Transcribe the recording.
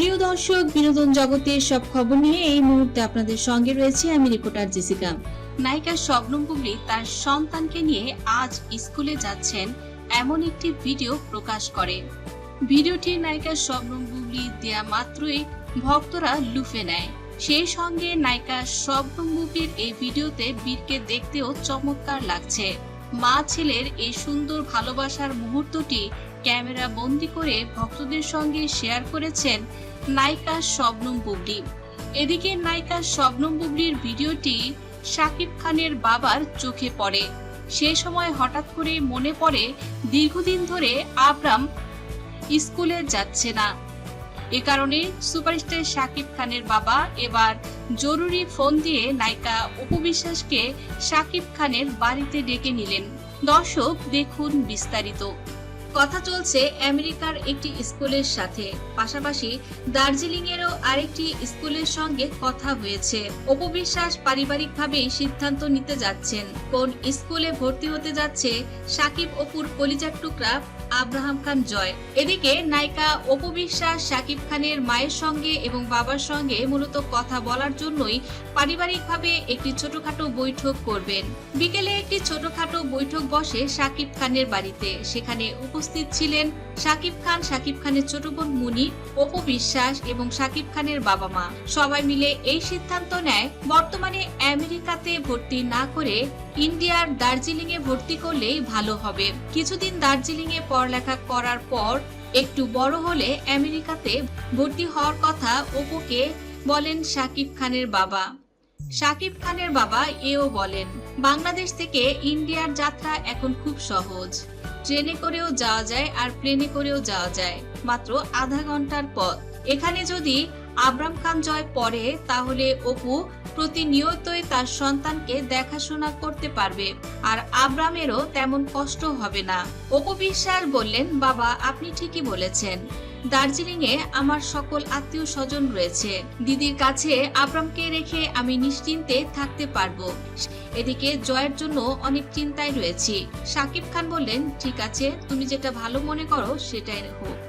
প্রিয় দর্শক, বিনোদন জগতের সব খবর নিয়ে এই মুহূর্তে আপনাদের সঙ্গে রয়েছে আমি রিপোর্টার জেসিকা। নায়িকা শবনম বুবলি তার সন্তানকে নিয়ে আজ স্কুলে যাচ্ছেন, এমন একটি ভিডিও প্রকাশ করে। ভিডিওটি নায়িকা শবনম বুবলি দেয়া মাত্রই ভক্তরা লুফে নেয়। সেই সঙ্গে নায়িকা শবনম বুবলির এই ভিডিওতে বীরকে দেখতেও চমৎকার লাগছে। মা ছেলের এই সুন্দর ভালোবাসার মুহূর্তটি ক্যামেরা বন্দি করে ভক্তদের সঙ্গে শেয়ার করেছেন নায়িকা শবনম বুবলি। এদিকে নায়িকা শবনম বুবলির ভিডিওটি শাকিব খানের বাবার চোখে পড়ে। সে সময় হঠাৎ করে মনে পড়ে, দীর্ঘদিন ধরে আবরাম স্কুলে যাচ্ছে না। এ কারণে সুপারস্টার শাকিব খানের বাবা এবার জরুরি ফোন দিয়ে নায়িকা উপবিশ্বাসকে শাকিব খানের বাড়িতে ডেকে নিলেন। দর্শক দেখুন বিস্তারিত। কথা চলছে আমেরিকার একটি স্কুলের সাথে। পাশাপাশি দার্জিলিং এরও আরেকটি স্কুলের সঙ্গে কথা হয়েছে। অপবিশ্বাস পারিবারিকভাবে সিদ্ধান্ত নিতে যাচ্ছেন। কোন স্কুলে ভর্তি হতে যাচ্ছে সাকিব অপুর কলিজার টুকরা আব্রাহাম খান জয়। এদিকে নায়িকা অপবিশ্বাস সাকিব খানের মায়ের সঙ্গে এবং বাবার সঙ্গে মূলত কথা বলার জন্যই পারিবারিকভাবে একটি ছোটখাটো বৈঠক করবেন। বিকেলে একটি ছোটখাটো বৈঠক বসে সাকিব খানের বাড়িতে। সেখানে উপস্থিত ছিলেন সাকিব খান, সাকিব খানের ছোট বোন মুনি, অপু বিশ্বাস এবং সাকিব খানের বাবা মা। সবাই মিলে এই সিদ্ধান্ত নেয়, বর্তমানে আমেরিকাতে ভর্তি না করে ইন্ডিয়ার দার্জিলিং এ ভর্তি করলেই ভালো হবে। কিছুদিন দার্জিলিং এ পড়ালেখা করার পর একটু বড় হলে আমেরিকাতে ভর্তি হওয়ার কথা অপুকে বলেন সাকিব খানের বাবা। সাকিব খানের বাবা এও বলেন বাংলাদেশ থেকে ইন্ডিয়ার যাত্রা এখন খুব সহজ। ট্রেনে করেও যাওয়া যায় আর প্লেনে করেও যাওয়া যায়। মাত্র আধা ঘণ্টার পথ। এখানে যদি আব্রাম খান জয় পড়ে, তাহলে অপু প্রতিনিয়তই তার সন্তানকে দেখাশোনা করতে পারবে। আর আব্রামেরও তেমন কষ্ট হবে না। অপু বিশ্বাস বললেন, বাবা, আপনি ঠিকই বলেছেন। দার্জিলিং এ আমার সকল আত্মীয় স্বজন রয়েছে। দিদির কাছে আব্রামকে রেখে আমি নিশ্চিন্তে থাকতে পারব। এদিকে জয়ের জন্য অনেক চিন্তায় রয়েছি। সাকিব খান বললেন, ঠিক আছে, তুমি যেটা ভালো মনে করো সেটাই হোক